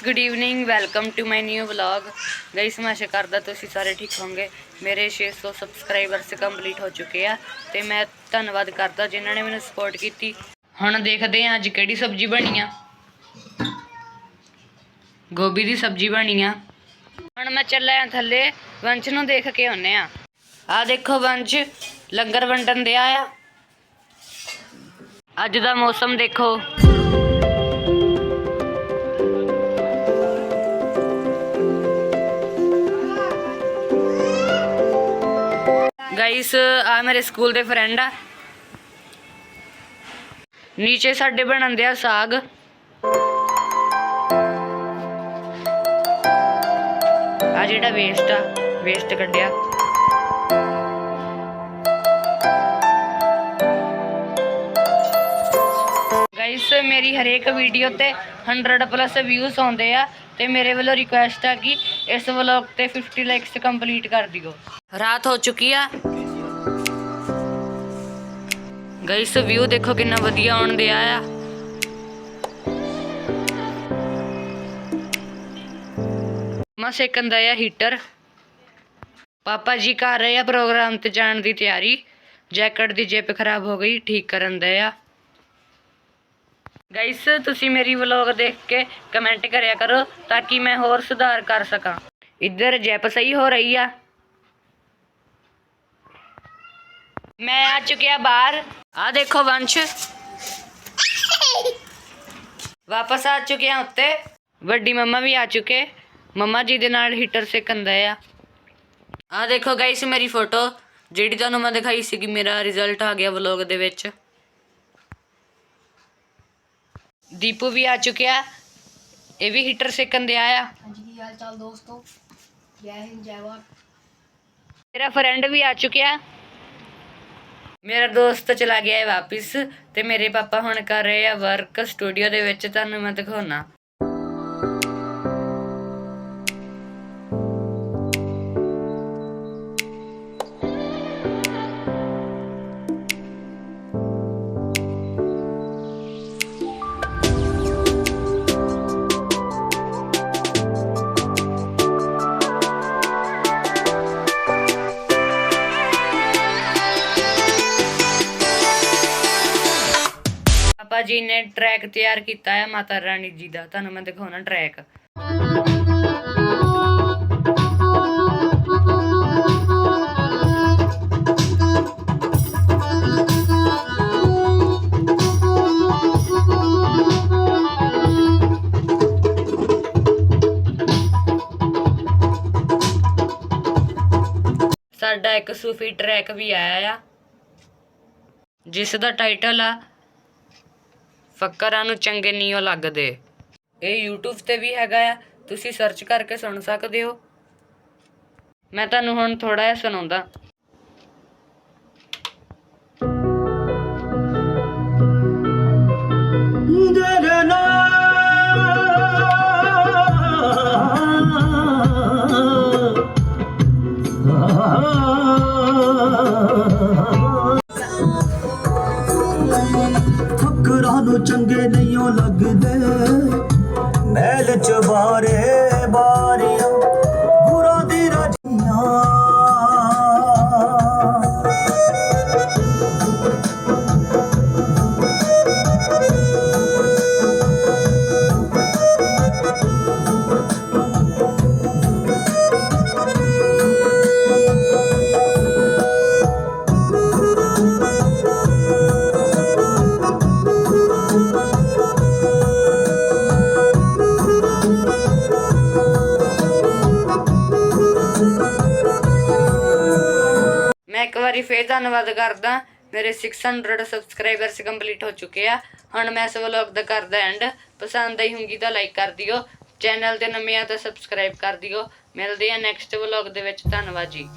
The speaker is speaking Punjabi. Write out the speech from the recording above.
Guys good evening welcome to my new vlog guys ਮੈਂ ਆਸ਼ਾ ਕਰਦਾ ਤੁਸੀਂ ਸਾਰੇ ਠੀਕ ਹੋਵੋਗੇ। ਮੇਰੇ 600 ਸਬਸਕ੍ਰਾਈਬਰਸ ਕੰਪਲੀਟ ਹੋ ਚੁੱਕੇ ਆ ਤੇ ਮੈਂ ਧੰਨਵਾਦ ਕਰਦਾ ਜਿਨ੍ਹਾਂ ਨੇ ਮੈਨੂੰ ਸਪੋਰਟ ਕੀਤੀ। ਹੁਣ ਦੇਖਦੇ ਹਾਂ ਅੱਜ ਕਿਹੜੀ ਸਬਜ਼ੀ ਬਣੀ ਆ। ਗੋਭੀ ਦੀ ਸਬਜ਼ੀ ਬਣੀ ਆ। ਹੁਣ ਮੈਂ ਚੱਲਿਆ ਥੱਲੇ, ਵੰਸ਼ ਨੂੰ ਦੇਖ ਕੇ ਆਉਨੇ ਆ ਆ ਦੇਖੋ ਵੰਸ਼, ਲੰਗਰ ਵੰਡਣ ਦਿਆ ਆ। ਅੱਜ ਦਾ ਮੌਸਮ ਦੇਖੋ। ਗਾਇਸ ਆ ਮੇਰੇ ਸਕੂਲ ਦੇ ਫਰੈਂਡ ਆ। ਨੀਚੇ ਸਾਡੇ ਬਣਨ ਦਿਆ ਸਾਗ। ਆ ਜਿਹੜਾ ਵੇਸਟ ਆ ਵੇਸਟ ਕੱਢਿਆ। ਗਾਇਸ ਮੇਰੀ ਹਰੇਕ ਵੀਡੀਓ ਤੇ 100 ਪਲੱਸ ਵਿਊਜ਼ ਆਉਂਦੇ ਆ। ਤੇ ਮੇਰੇ ਵੱਲੋਂ ਰਿਕੁਐਸਟ ਆ ਕਿ ਇਸ ਵਲੌਗ ਤੇ 50 ਲਾਈਕਸ ਕੰਪਲੀਟ ਕਰ ਦਿਓ। ਰਾਤ ਹੋ ਚੁੱਕੀ ਆ। ਗਾਇਸ ਵਿਊ ਦੇਖੋ ਕਿੰਨਾ ਵਧੀਆ ਆਉਣ ਦਿਆ ਆ। ਮਾ ਸੇਕੰਦਾ ਆ ਹੀਟਰ ਪਾਪਾ ਜੀ ਕਰ ਰਹੇ ਆ ਪ੍ਰੋਗਰਾਮ ਤੇ ਜਾਣ ਦੀ ਤਿਆਰੀ। ਜੈਕਟ ਦੀ ਜਿਪ ਖਰਾਬ ਹੋ ਗਈ, ਠੀਕ ਕਰਨ ਦੇ ਆ। ਗਾਇਸ ਤੁਸੀਂ ਮੇਰੀ ਵਲੌਗ ਦੇਖ ਕੇ ਕਮੈਂਟ ਕਰਿਆ ਕਰੋ ਤਾਂ ਕਿ ਮੈਂ ਹੋਰ ਸੁਧਾਰ ਕਰ ਸਕਾਂ। ਇੱਧਰ ਜੈਪ ਸਹੀ ਹੋ ਰਹੀ ਆ। ਮੈਂ ਆ ਚੁੱਕਿਆ ਬਾਹਰ। ਆ ਦੇਖੋ ਵੰਸ਼। ਵਾਪਸ ਆ ਚੁੱਕਿਆ ਉੱਤੇ। ਵੱਡੀ ਮੰਮਾ ਵੀ ਆ ਚੁੱਕੇ। ਮੰਮਾ ਜੀ ਦੇ ਨਾਲ ਹੀਟਰ ਸੇਕੰਦਾ ਆ। ਆ ਦੇਖੋ ਗਾਇਸ ਮੇਰੀ ਫੋਟੋ ਜਿਹੜੀ ਤੁਹਾਨੂੰ ਮੈਂ ਦਿਖਾਈ ਸੀਗੀ, ਮੇਰਾ ਰਿਜ਼ਲਟ ਆ ਗਿਆ ਵਲੌਗ ਦੇ ਵਿੱਚ। ਦੀਪੂ ਵੀ ਆ ਚੁੱਕਿਆ। ਇਹ ਵੀ ਹੀਟਰ ਸੇਕਣ ਦੇ ਆਇਆ। ਹਾਂਜੀ ਕੀ ਹਾਲ ਚਾਲ ਦੋਸਤੋ? ਜੈ ਹਿੰਦ ਜੈ ਭਾਰਤ। ਮੇਰਾ ਫਰੈਂਡ ਵੀ ਆ ਚੁੱਕਿਆ। ਮੇਰਾ ਦੋਸਤ ਚਲਾ ਗਿਆ ਹੈ ਵਾਪਿਸ ਤੇ ਮੇਰੇ ਪਾਪਾ ਹੁਣ ਕਰ ਰਹੇ ਆ ਵਰਕ ਸਟੂਡੀਓ ਦੇ ਵਿੱਚ ਤੁਹਾਨੂੰ ਮੈਂ ਦਿਖਾਉਣਾ ਪਾਪਾ ਜੀ ਨੇ ਟਰੈਕ ਤਿਆਰ ਕੀਤਾ ਹੈ ਮਾਤਾ ਰਾਣੀ ਜੀ ਦਾ। ਤੁਹਾਨੂੰ ਮੈਂ ਦਿਖਾਉਣਾ ਟਰੈਕ ਸਾਡਾ ਇੱਕ ਸੂਫੀ ਟਰੈਕ ਵੀ ਆਇਆ ਆ, ਜਿਸ ਦਾ ਟਾਈਟਲ ਆ ਫੱਕਰਾਂ ਨੂੰ ਚੰਗੇ ਨਹੀਂ ਲੱਗਦੇ। ਇਹ YouTube ਤੇ ਵੀ ਹੈਗਾ ਆ। ਤੁਸੀਂ ਸਰਚ ਕਰਕੇ ਸੁਣ ਸਕਦੇ ਹੋ। ਮੈਂ ਤੁਹਾਨੂੰ ਹੁਣ ਥੋੜਾ ਜਿਹਾ ਸੁਣਾਉਂਦਾ। ਫਕਰਾਂ ਮਹਿਲ ਚ ਬਾਰੇ ਬਾਰੀਆਂ ਮੈਂ ਫੇਰ ਧੰਨਵਾਦ ਕਰਦਾ। ਮੇਰੇ 600 ਸਬਸਕ੍ਰਾਈਬਰਸ ਕੰਪਲੀਟ ਹੋ ਚੁੱਕੇ ਆ। ਹੁਣ ਮੈਂ ਇਸ ਵਲੌਗ ਦਾ ਕਰਦਾ ਐਂਡ ਪਸੰਦ ਆਈ ਹੋਊਗੀ ਤਾਂ ਲਾਈਕ ਕਰ ਦਿਓ। ਚੈਨਲ ਤੇ ਨਵੇਂ ਆ ਤਾਂ ਸਬਸਕ੍ਰਾਈਬ ਕਰ ਦਿਓ। ਮਿਲਦੇ ਆ ਨੈਕਸਟ ਵਲੌਗ ਦੇ ਵਿੱਚ। ਧੰਨਵਾਦ ਜੀ।